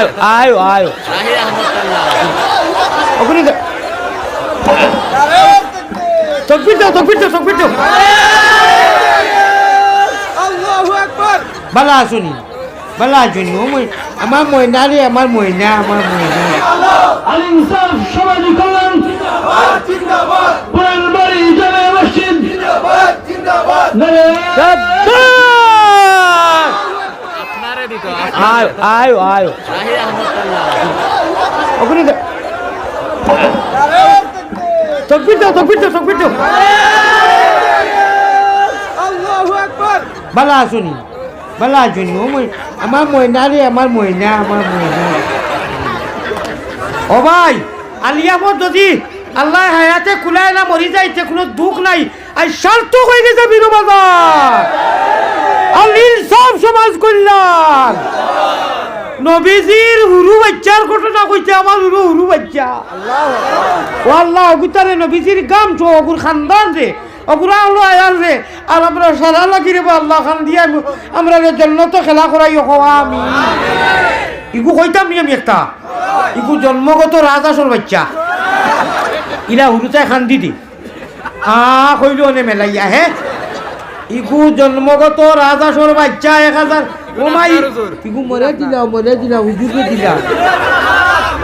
আয় আয় আয়। ওখানে তকবির দাও তকবির দাও তকবির দাও। বালা আসুনি বালা আসুনি। মই আমার ময়না রে আমার ময়না আমার ময়না। আল ইনসাফ সমাজি কল্যাণ। পুরান আয় রাহি আহমদুল্লাহ ওখানে যা- তকবির দাও তকবির দাও তকবির দাও। বালা আসুনি বালা আসুনি। আমার ময়না রে আমার ময়না আমার ময়না। ও ভাই আলিয়ামত যদি আল্লাহ হায়াতে কুলায় না মরি যাইতে কোনো দুঃখ নাই আর স্বার্থ হয়ে গেছে বীর বাজার সব সমাজ কল্যাণ। নবীজির হুরু বাচ্চার ঘটনা কইছে, আমার হুরু হুরু বাচ্চা। ও আল্লাহ অগুতারে নবীজির গাম ছো, অগুর খানদান রে, অগুরা আলো আয়াল রে। আর আমরা সারা লাগি রে, আল্লাহ খান দিয়ে আমি- আমরা রে জন্নত খেলা করাই হওয়া আমি। ইগু কইতাম নি আমি একটা? ইগু জন্মগত রাজাসর বাচ্চা। ইলা হুরুতায় খান দিদি আ, কইলো নে মেলাইয়া, হে। ইগু জন্মগত রাজাসর বাচ্চা এক হাজার। ও মাই ইগু মরে দিলা মরে দিলা হুজুরকে দিলা।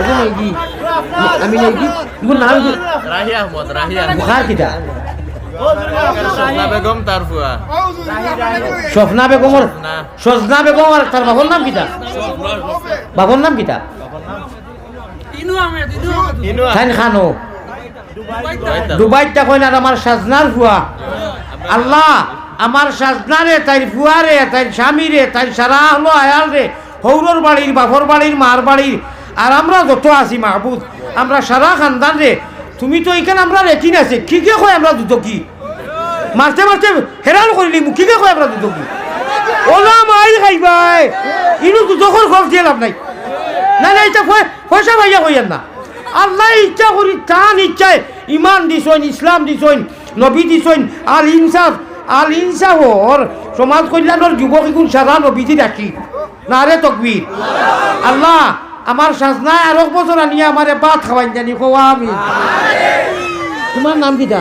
নাইকি আমি নাইকি ইগু নাম কি? রাহি আহমদ রাহি আহমদ। বুখার কিটা সজনা বেগম তার ফুয়া স্বপ্না বেগমর সজনা। বেগম আর তার বাবার নাম কিটা বাবার নাম কিটা ইনু খান। খানো দুবাইটা কইন আমার সাজনার ফুয়া আল্লাহ। আমার সাজনারে তাই ফুয়ারে তাই স্বামীরে তাই সারা হলো আয়াল রে হৌরর বাড়ির বাফর বাড়ির, মার বাড়ির, আর আমরা যত আছি মাহবুদ, আমরা সারা খানদান রে তুমি তো এখানে আমরা রেটিন আছে, কি কে কয় আমরা দুটো কি? মারতে মারতে হেরান করিলি মুখি কে কয় আমরা দুটো কি? ওলা মাই খাইবাই, ইনু দুটো খরচ দিয়ে লাভ নাই। না না এটা পয়- পয়সা ভাইয়া কইয়েন না। আল্লাহ ইচ্ছা করি তান ইচ্ছায় ইমান দিছইন, ইসলাম দিছইন, নবী দিছইন আল ইনসাফ আল ইনসাফর সমাজ কল্যাণের যুবক এখন সারা নবীজি রাখি। না রে তকবীর। আল্লাহ, আমার সাজনায় আরও বছর আনিয়ে আমার বাদ খাওয়াই জানি কোয়া আমি তোমার নাম কিটা